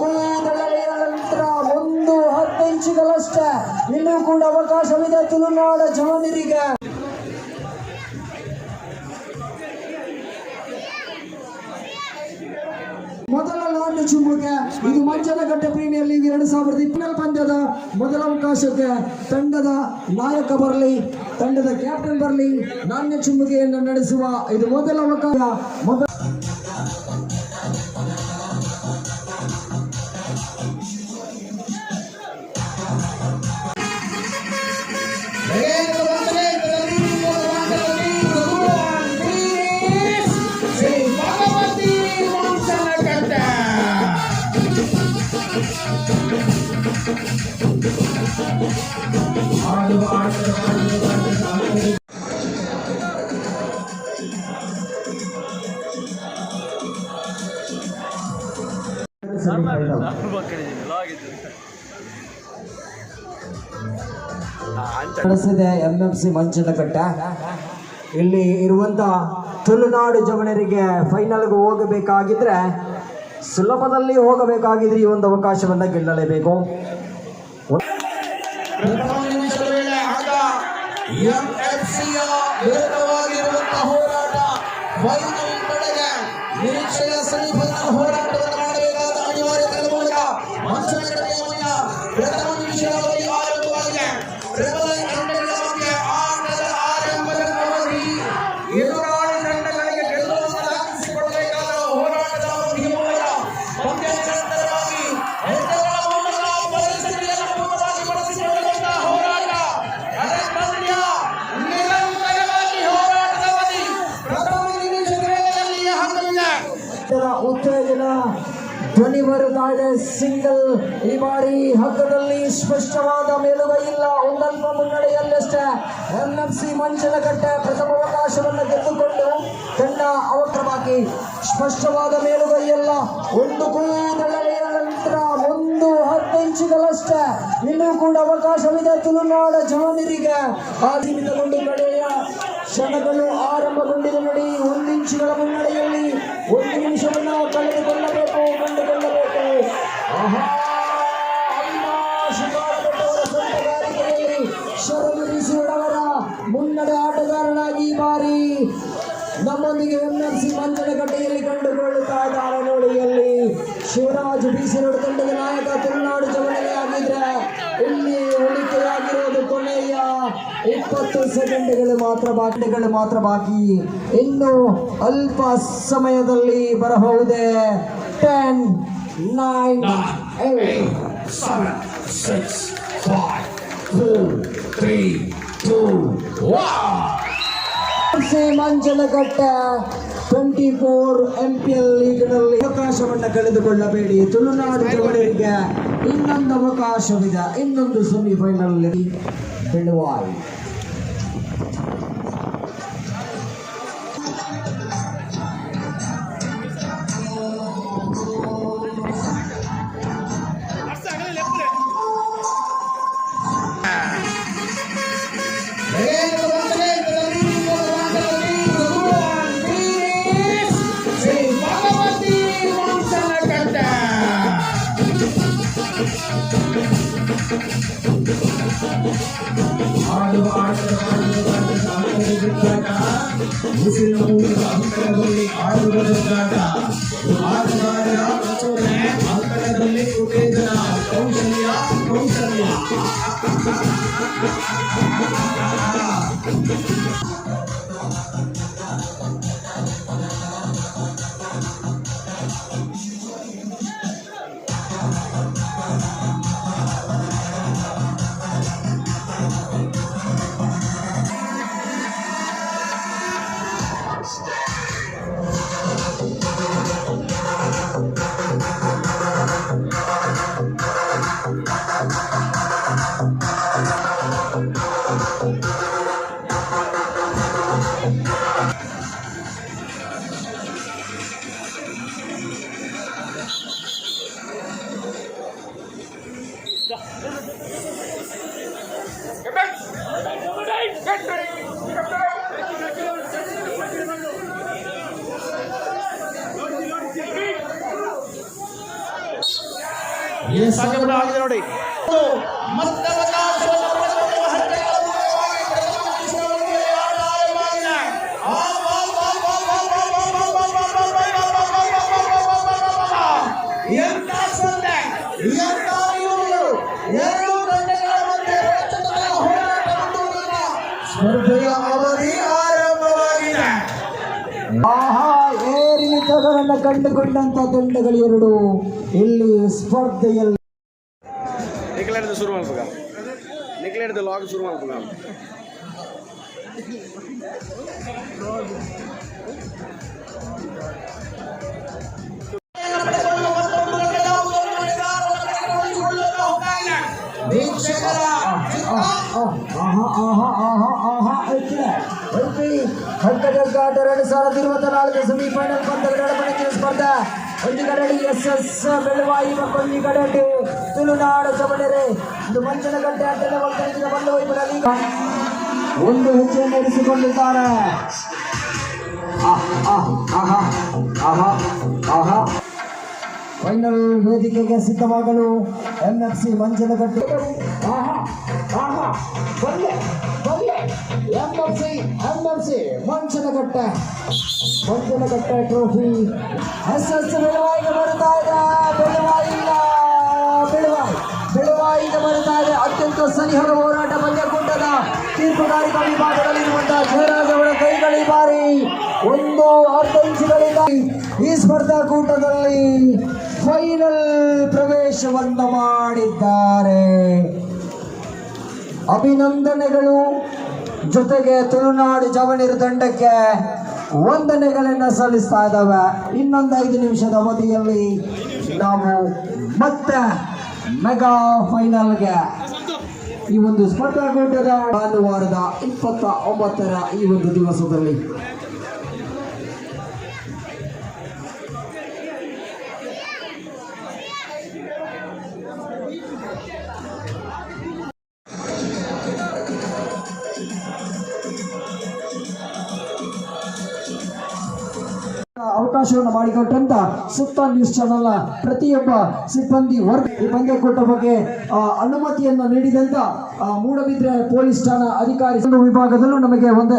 ಕೂದಲೆಳೆಯ ನಂತರ ಒಂದು ಹತ್ತು ಇಂಚುಗಳಷ್ಟೇ ಇನ್ನೂ ಕೂಡ ಅವಕಾಶವಿದೆ ತುಳುನಾಡ ಜವಾನರಿಗೆ ಮೊದಲ ಲಾಂಡ್ ಚುಂಬುಗೆ ಇದು ಮಂಚನಗಟ್ಟೆ ಪ್ರೀಮಿಯರ್ ಲೀಗ್ ಎರಡು ಸಾವಿರದ ಇಪ್ಪತ್ನಾಲ್ಕು ಪಂದ್ಯದ ಮೊದಲ ಅವಕಾಶಕ್ಕೆ ತಂಡದ ನಾಯಕ ಬರಲಿ, ತಂಡದ ಕ್ಯಾಪ್ಟನ್ ಬರಲಿ ನಾಣ್ಯ ಚುಂಬುಗೆಯನ್ನು ನಡೆಸುವ ಇದು ಮೊದಲ ಅವಕಾಶ. ಮೊದಲ ನಡೆಸಿದೆ ಎಂ ಎಂ ಸಿ ಇಲ್ಲಿ ಇರುವಂತ ತುಳುನಾಡು ಜವನರಿಗೆ ಫೈನಲ್ಗೆ ಹೋಗಬೇಕಾಗಿದ್ರೆ, ಸುಲಭದಲ್ಲಿ ಹೋಗಬೇಕಾಗಿದ್ರೆ ಈ ಒಂದು ಅವಕಾಶವನ್ನ ಗೆಲ್ಲಲೇಬೇಕು. ಎಂಎಫ್ಸಿಯ ವಿರುದ್ಧವಾಗಿರುವಂತಹ ಹೋರಾಟ ಫೈನಲ್ ಕಡೆಗೆ ನಿರೀಕ್ಷೆಯ ಸೆಮಿಫೈನಲ್ ಹೋರಾಟವನ್ನು ಬರುತ್ತಾ ಸಿಂಗಲ್ ಈ ಬಾರಿ ಹಗ್ಗದಲ್ಲಿ ಸ್ಪಷ್ಟವಾದ ಮೇಲುಗೈ ಇಲ್ಲ. ಒಂದಲ್ಪ ಮುನ್ನಡೆಯಲ್ಲಷ್ಟೇ ಎನ್ ಎಫ್ ಸಿ ಮಂಚನಕಟ್ಟೆ ಪ್ರಥಮ ಅವಕಾಶವನ್ನು ಗೆದ್ದುಕೊಂಡು ತಂಡ ಅವಕ್ರಮವಾಗಿ ಸ್ಪಷ್ಟವಾದ ಮೇಲುಗೈಯಲ್ಲ ಒಂದು ಕೂದಲೆಯ ನಂತರ ಒಂದು ಹತ್ತು ಇಂಚುಗಳಷ್ಟೇ ಇನ್ನೂ ಕೂಡ ಅವಕಾಶವಿದೆ. ತುಳುನಾಡ ಜವಾನರಿಗೆ ಸೀಮಿತಗೊಂಡು ನಡೆಯ ಕ್ಷಣಗಳು ಆರಂಭಗೊಂಡಿದೆ ನೋಡಿ. ಒಂದು ಇಂಚುಗಳ ಶಿವರಾಜ್ ಬೀಸಿರೋಡು ತಂಡದ ನಾಯಕ ತುಳುನಾಡು ಜವನಿಗೆ ಆಗಿದ್ರೆ ಇಲ್ಲಿ ಉಳಿಕೆಯಾಗಿರೋದು ಕೊನೆಯ ಇಪ್ಪತ್ತು ಸೆಕೆಂಡ್ಗಳು ಮಾತ್ರ ಬಾಕಿಗಳು ಮಾತ್ರ ಬಾಕಿ ಇನ್ನು ಅಲ್ಪ ಸಮಯದಲ್ಲಿ ಬರಬಹುದೇ ten nine eight seven six five three two. Twenty four M P L ಲೀಗ್ನಲ್ಲಿ ಅವಕಾಶವನ್ನು ಕಳೆದುಕೊಳ್ಳಬೇಡಿ. ತುಳುನಾಡು ಜವಳರಿಗೆ ಇನ್ನೊಂದು ಅವಕಾಶವಿದೆ. ಇನ್ನೊಂದು ಸೆಮಿಫೈನಲ್ ಬೆಳುವಾಯಿ చెందాక ముసిన ఊరు అంకరదొల్లి ఆరు చెందాక ఆరు వారి ఆలోచనే అంకరదొల్లి కుటేజన కౌశల్య కౌశల్య ಸಾಧ್ಯ ಕೂಡ ಆಗಿದೆ ನೋಡಿ. ಮತ್ತೆ ಏರಿಳಿತಗಳನ್ನು ಕಂಡುಕೊಂಡಂತ ತಂಡಗಳು ಎರಡು. ಇಲ್ಲಿ ಸ್ಪರ್ಧೆಯಲ್ಲಿ ನಿಖಿಲ್ ಹಿಡಿದು ಶುರು ಮಾಡ್ಬೇಕು? ನಿಖಿಲ್ ಲಾಗ್ ಶುರು ಮಾಡ್ಬೇಕ ಹಂತಗಟ್ಟಾಟ ಎರಡು ಸಾವಿರದ ಇರುವತ್ತ ಸೆಮಿಫೈನಲ್ ಪಂದ್ಯಗಳ ಬೆಳಕಿನ ಸ್ಪರ್ಧೆ ಒಂದು ಎಸ್ ಎಸ್ ಬೆಳವಾಯಿ ಮತ್ತೊಂದು ಕಡೆ ತುಳುನಾಡು ಚಬಡರೆ ಇದು ಮಂಚನಗಟ್ಟೆ ಅಡ್ಡದ ಒಳಗಿನ ಬಂದು ವೈಪರಲ್ಲಿ ಒಂದು ಹೆಜ್ಜೆಯನ್ನು ಆ ಆಹ್, ಆಹಾ ಆಹಾ ಆಹಾ ಫೈನಲ್ ವೇದಿಕೆಗೆ ಸಿದ್ಧವಾಗಲು N F C Manjanagatti N F C C trophy S S ಬೆಳವಾಯಿಗೆ ಬರ್ತಾ ಇದೆ ಬೆಳವಾಯಿಗೆ ಬರ್ತಾ ಇದೆ. ಅತ್ಯಂತ ಸನಿಹದ ಹೋರಾಟ ಪಂದ್ಯಕೂಟದ ತೀರ್ಪುಗಾರಿಕಾ ವಿಭಾಗದಲ್ಲಿರುವಂತಹ ಜಯರಾಜ್ ಅವರ ಕೈಗಳಿ ಬಾರಿ ಒಂದು ಅರ್ಧ ಇಂಚುಗಳಿಂದ ಈ ಸ್ಪರ್ಧಾಕೂಟದಲ್ಲಿ ಫೈನಲ್ ಪ್ರವೇಶವನ್ನು ಮಾಡಿದ್ದಾರೆ. ಅಭಿನಂದನೆಗಳು. ಜೊತೆಗೆ ತುಳುನಾಡು ಜವಣಿರು ತಂಡಕ್ಕೆ ವಂದನೆಗಳನ್ನು ಸಲ್ಲಿಸ್ತಾ ಇದ್ದಾವೆ. ಇನ್ನೊಂದು ಐದು ನಿಮಿಷದ ಅವಧಿಯಲ್ಲಿ ನಾವು ಮತ್ತೆ ಮೆಗಾ ಫೈನಲ್ಗೆ ಈ ಒಂದು ಸ್ಪರ್ಧಾಕೂಟದ ಭಾನುವಾರದ ಇಪ್ಪತ್ತ ಒಂಬತ್ತರ ಈ ಒಂದು ದಿವಸದಲ್ಲಿ ಅವಕಾಶವನ್ನು ಮಾಡಿಕೊಟ್ಟಂತ ಸುತ್ತ ನ್ಯೂಸ್ ಚಾನೆಲ್ನ ಪ್ರತಿಯೊಬ್ಬ ಸಿಬ್ಬಂದಿ ವರ್ಗ ಈ ಕೊಟ್ಟ ಬಗ್ಗೆ ಅನುಮತಿಯನ್ನು ನೀಡಿದಂತ ಮೂಡಬಿದ್ರೆ ಪೊಲೀಸ್ ಠಾಣಾ ಅಧಿಕಾರಿ ವಿಭಾಗದಲ್ಲೂ ನಮಗೆ ಒಂದು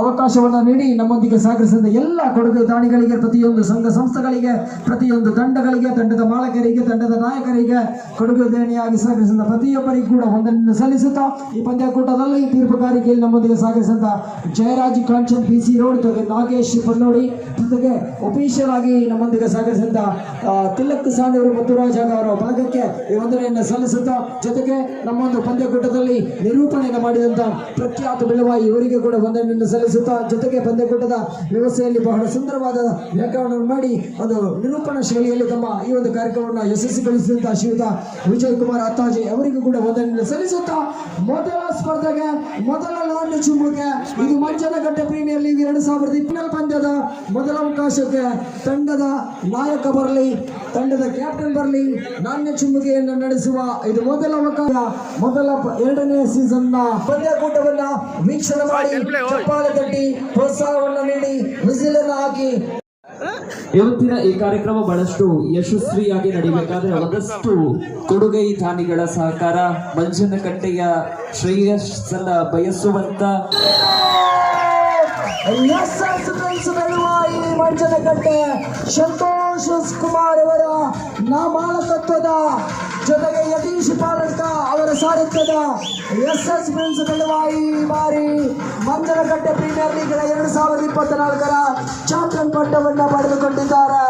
ಅವಕಾಶವನ್ನು ನೀಡಿ ನಮ್ಮೊಂದಿಗೆ ಸಹಕರಿಸಿದ ಎಲ್ಲ ಕೊಡುಗೆ ದಾಣಿಗಳಿಗೆ ಪ್ರತಿಯೊಂದು ಸಂಘ ಸಂಸ್ಥೆಗಳಿಗೆ, ಪ್ರತಿಯೊಂದು ತಂಡಗಳಿಗೆ, ತಂಡದ ಮಾಲಕರಿಗೆ, ತಂಡದ ನಾಯಕರಿಗೆ ಕೊಡುಗೆ ದೇಣಿಯಾಗಿ ಸಹಕರಿಸಿದ ಪ್ರತಿಯೊಬ್ಬರಿಗೂ ಕೂಡ ಒಂದನ್ನು ಸಲ್ಲಿಸುತ್ತಾ, ಈ ಪಂದ್ಯಕೂಟದಲ್ಲಿ ತೀರ್ಪುಗಾರಿಕೆಯಲ್ಲಿ ನಮ್ಮೊಂದಿಗೆ ಸಹಕರಿಸಿದ Jayaraj Kanchan, B C road ಜೊತೆಗೆ ನಾಗೇಶ್ ಪನ್ನೋಡಿ ಜೊತೆಗೆ ಒಫಿಷಿಯಲ್ ಆಗಿ ನಮ್ಮೊಂದಿಗೆ ಸಹಕರಿಸಿದ ತಿಲಕ್ ಅವರು ಮತ್ತು ರಾಜಾಗ ಅವರ ಭಾಗಕ್ಕೆ ಈ ವಂದನೆಯನ್ನು ಸಲ್ಲಿಸುತ್ತಾ, ಜೊತೆಗೆ ನಮ್ಮೊಂದು ಪಂದ್ಯಕೂಟದಲ್ಲಿ ನಿರೂಪಣೆಯನ್ನು ಮಾಡಿದಂಥ ಪ್ರಖ್ಯಾತ ಬೆಳವಾಯಿ ಇವರಿಗೆ ಕೂಡ ವಂದನೆಯನ್ನು ಸಲ್ಲಿಸುತ್ತಾ, ಜೊತೆಗೆ ಪಂದ್ಯಕೂಟದ ವ್ಯವಸ್ಥೆಯಲ್ಲಿ ಬಹಳ ಸುಂದರವಾದ ವ್ಯಾಖ್ಯಾನವನ್ನು ಮಾಡಿ ಒಂದು ನಿರೂಪಣಾ ಶೈಲಿಯಲ್ಲಿ ತಮ್ಮ ಈ ಒಂದು ಕಾರ್ಯಕ್ರಮವನ್ನು ಯಶಸ್ವಿಗೊಳಿಸಿದಂತಹ ಶ್ರೀಯುತ ವಿಜಯ್ ಕುಮಾರ್ ಅತ್ತಾಜಿ ಅವರಿಗೂ ಕೂಡ ವಂದನೆಯನ್ನು ಸಲ್ಲಿಸುತ್ತಾ, ಮೊದಲ ಸ್ಪರ್ಧೆಗೆ ಮೊದಲ ನಾಣ್ಯ ಚುಂಬುಗೆ ಇದು ಮಂಚನಗಡ್ಡೆ ಪ್ರೀಮಿಯರ್ ಲೀಗ್ ಎರಡು ಸಾವಿರದ ಇಪ್ಪತ್ನಾಲ್ಕು ಪಂದ್ಯದ ಮೊದಲ ಅವಕಾಶಕ್ಕೆ ತಂಡದ ನಾಯಕ ಬರಲಿ ತಂಡದ ಕ್ಯಾಪ್ಟನ್ ಬರಲಿ. ನಾಣ್ಯ ಚುಂಬುಗೆಯನ್ನು ನಡೆಸುವ ಇದು ಮೊದಲ ಅವಕಾಶ ಮೊದಲ ಎರಡನೇ ಸೀಸನ್ನ ಪಂದ್ಯಕೂಟವನ್ನ ವೀಕ್ಷಣೆ ಮಾಡಿ ಚಪ್ಪಾಳೆ ತಟ್ಟಿ ಪ್ರೋತ್ಸಾಹವನ್ನು ನೀಡಿ ಮಿಸಿಲನ್ನು ಹಾಕಿ. ಇವತ್ತಿನ ಈ ಕಾರ್ಯಕ್ರಮ ಬಹಳಷ್ಟು ಯಶಸ್ವಿಯಾಗಿ ನಡೀಬೇಕಾದ್ರೆ ಒಂದಷ್ಟು ಕೊಡುಗೈ ದಾನಿಗಳ ಸಹಕಾರ, ಮಂಜನಕಟ್ಟೆಯ ಶ್ರೇಯಸ್ಸನ್ನ ಬಯಸುವಂತ ಮಂಜನಕಟ್ಟೆ ಸಂತೋಷ್ ಕುಮಾರ್ ಅವರ ನಾಮಾಲಕತ್ವದ ಜೊತೆಗೆ ಯತೀಶ್ ಪಾಲಕ ಅವರ ಸಾರಥ್ಯದ ಎಸ್ ಎಸ್ ಫ್ರೆಂಡ್ಸ್ ಬೆಳವಾಯಿ ಬಾರಿ ಮಂಜನಕಟ್ಟೆ ಪ್ರೀಮಿಯರ್ ಲೀಗ್ ಎರಡು ಸಾವಿರದ ಇಪ್ಪತ್ನಾಲ್ಕರ ಚಾಂಪಿಯನ್ ಪಟ್ಟವನ್ನು ಪಡೆದುಕೊಂಡಿದ್ದಾರೆ.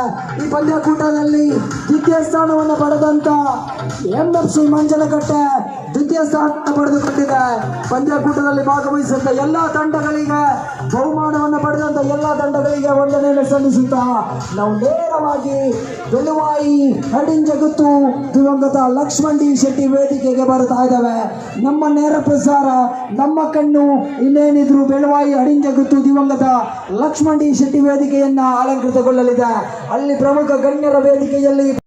ಈ ಪಂದ್ಯಕೂಟದಲ್ಲಿ ದ್ವಿತೀಯ ಸ್ಥಾನವನ್ನು ಪಡೆದಂತ ಎಂ ಎಫ್ ಸಿ ಮಂಚನಕಟ್ಟೆ ಸ್ಥಾನ ಪಡೆದುಕೊಂಡಿದೆ ಪಂದ್ಯಕೂಟದಲ್ಲಿ ಭಾಗವಹಿಸಿದ ಎಲ್ಲ ತಂಡಗಳಿಗೆ ಬಹುಮಾನವನ್ನು ಪಡೆದಂತ ಎಲ್ಲ ತಂಡಗಳಿಗೆ ವಂದನೆಯನ್ನು ಸಲ್ಲಿಸುತ್ತಾ ನಾವು ನೇರವಾಗಿ ಬೆಳುವಾಯಿ ಹಡಿಂಜಗುತ್ತು ದಿವಂಗತ ಲಕ್ಷ್ಮಣ್ ಡಿ ಶೆಟ್ಟಿ ವೇದಿಕೆಗೆ ಬರುತ್ತಾ ಇದ್ದಾವೆ. ನಮ್ಮ ನೇರ ಪ್ರಸಾರ, ನಮ್ಮ ಕಣ್ಣು, ಇನ್ನೇನಿದ್ರು ಬೆಳುವಾಯಿ ಹಡಿಂಜಗುತ್ತು ದಿವಂಗತ ಲಕ್ಷ್ಮಣ್ ಡಿ ಶೆಟ್ಟಿ ವೇದಿಕೆಯನ್ನ ಅಲಂಕೃತಗೊಳ್ಳಲಿದೆ. ಅಲ್ಲಿ ಪ್ರಮುಖ ಗಣ್ಯರ ವೇದಿಕೆಯಲ್ಲಿ